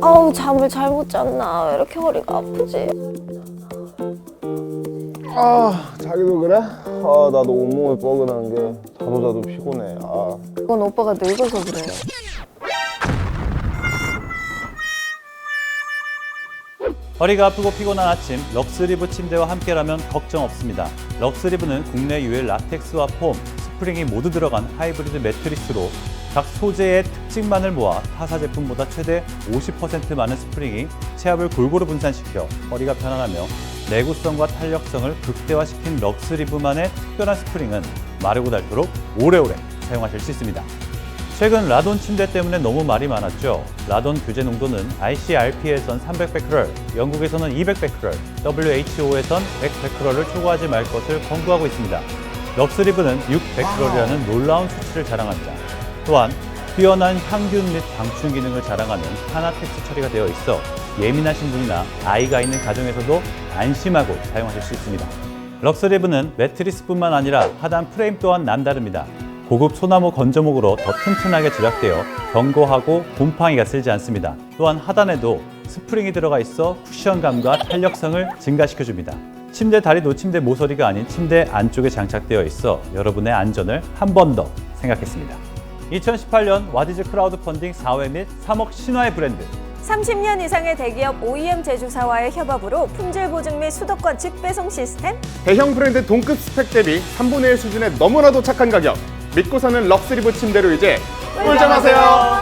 아우 잠을 잘 못 잤나 왜 이렇게 허리가 아프지? 아 자기도 그래? 아 나도 온몸에 뻐근한 게 자도 자도 피곤해 아 그건 오빠가 늙어서 그래. 허리가 아프고 피곤한 아침 럭스리브 침대와 함께라면 걱정 없습니다. 럭스리브는 국내 유일 라텍스와 폼, 스프링이 모두 들어간 하이브리드 매트리스로 각 소재의 특징만을 모아 타사 제품보다 최대 50% 많은 스프링이 체압을 골고루 분산시켜 허리가 편안하며 내구성과 탄력성을 극대화시킨 럭스리브만의 특별한 스프링은 마르고 닳도록 오래오래 사용하실 수 있습니다. 최근 라돈 침대 때문에 너무 말이 많았죠. 라돈 규제 농도는 ICRP에선 300베크럴, 영국에서는 200베크럴, WHO에선 100베크럴을 초과하지 말 것을 권고하고 있습니다. 럭스리브는 6베크럴이라는 놀라운 수치를 자랑합니다. 또한 뛰어난 향균 및 방충 기능을 자랑하는 하나텍스 처리가 되어 있어 예민하신 분이나 아이가 있는 가정에서도 안심하고 사용하실 수 있습니다. 럭스리브는 매트리스뿐만 아니라 하단 프레임 또한 남다릅니다. 고급 소나무 건조목으로 더 튼튼하게 제작되어 견고하고 곰팡이가 쓸지 않습니다. 또한 하단에도 스프링이 들어가 있어 쿠션감과 탄력성을 증가시켜줍니다. 침대 다리 노침대 모서리가 아닌 침대 안쪽에 장착되어 있어 여러분의 안전을 한 번 더 생각했습니다. 2018년 와디즈 크라우드 펀딩 4회 및 3억 신화의 브랜드. 30년 이상의 대기업 OEM 제조사와의 협업으로 품질 보증 및 수도권 직배송 시스템, 대형 브랜드 동급 스펙 대비 3분의 1 수준의 너무나도 착한 가격. 믿고 사는 럭스리브 침대로 이제 꿀잠하세요